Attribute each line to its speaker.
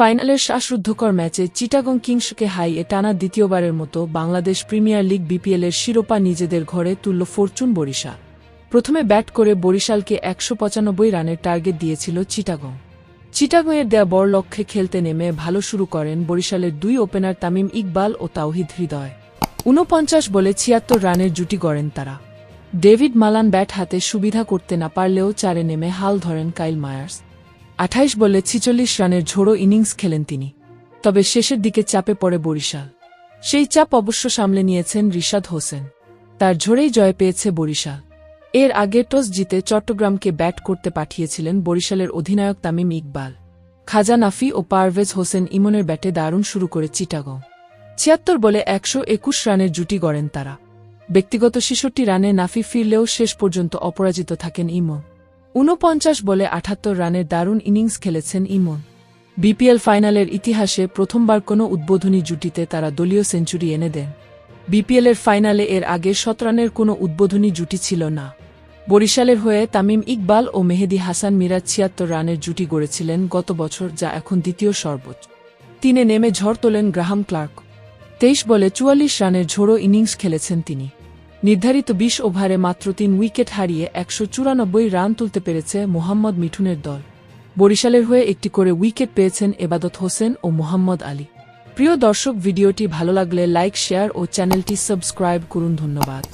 Speaker 1: ফাইনালের শ্বাসরুদ্ধকর ম্যাচে চিটাগং কিংসকে হাইয়ে টানা দ্বিতীয়বারের মতো বাংলাদেশ প্রিমিয়ার লিগ বিপিএলের শিরোপা নিজেদের ঘরে তুলল ফরচুন বরিশাল। প্রথমে ব্যাট করে বরিশালকে একশো পঁচানব্বই রানের টার্গেট দিয়েছিল চিটাগং। চিটাগংয়ের দেয়া বড় লক্ষ্যে খেলতে নেমে ভালো শুরু করেন বরিশালের দুই ওপেনার তামিম ইকবাল ও তাওহিদ হৃদয়। ঊনপঞ্চাশ বলে ছিয়াত্তর রানের জুটি গড়েন তারা। ডেভিড মালান ব্যাট হাতে সুবিধা করতে না পারলেও চারে নেমে হাল ধরেন কাইল মায়ার্স। আঠাইশ বলে ছিচল্লিশ রানের ঝোড়ো ইনিংস খেলেন তিনি, তবে শেষের দিকে চাপে পড়ে বরিশাল। সেই চাপ অবশ্য সামলে নিয়েছেন রিশাদ হোসেন। তার ঝোড়েই জয় পেয়েছে বরিশাল। এর আগে টস জিতে চট্টগ্রামকে ব্যাট করতে পাঠিয়েছিলেন বরিশালের অধিনায়ক তামিম ইকবাল। খাজা নাফি ও পারভেজ হোসেন ইমনের ব্যাটে দারুণ শুরু করে চিটাগং। ছিয়াত্তর বলে একশো একুশ রানের জুটি গড়েন তারা। ব্যক্তিগত ছেষট্টি রানে নাফি ফিরলেও শেষ পর্যন্ত অপরাজিত থাকেন ইমন। ঊনপঞ্চাশ বলে আঠাত্তর রানের দারুণ ইনিংস খেলেছেন ইমন। বিপিএল ফাইনালের ইতিহাসে প্রথমবার কোনো উদ্বোধনী জুটিতে তারা দলীয় সেঞ্চুরি এনে দেন। বিপিএলের ফাইনালে এর আগে শতরানের কোনো উদ্বোধনী জুটি ছিল না। বরিশালের হয়ে তামিম ইকবাল ও মেহেদি হাসান মিরাজ ছিয়াত্তর রানের জুটি গড়েছিলেন গত বছর, যা এখন দ্বিতীয় সর্বোচ্চ। তিনে নেমে ঝড় তোলেন গ্রাহাম ক্লার্ক। তেইশ বলে চুয়াল্লিশ রানের ঝোড়ো ইনিংস খেলেছেন তিনি। নির্ধারিত বিশ ওভারে মাত্র তিন উইকেট হারিয়ে একশো চুরানব্বই রান তুলতে পেরেছে মোহাম্মদ মিঠুনের দল। বরিশালের হয়ে একটি করে উইকেট পেয়েছেন এবাদত হোসেন ও মোহাম্মদ আলী। প্রিয় দর্শক, ভিডিওটি ভালো লাগলে লাইক, শেয়ার ও চ্যানেলটি সাবস্ক্রাইব করুন। ধন্যবাদ।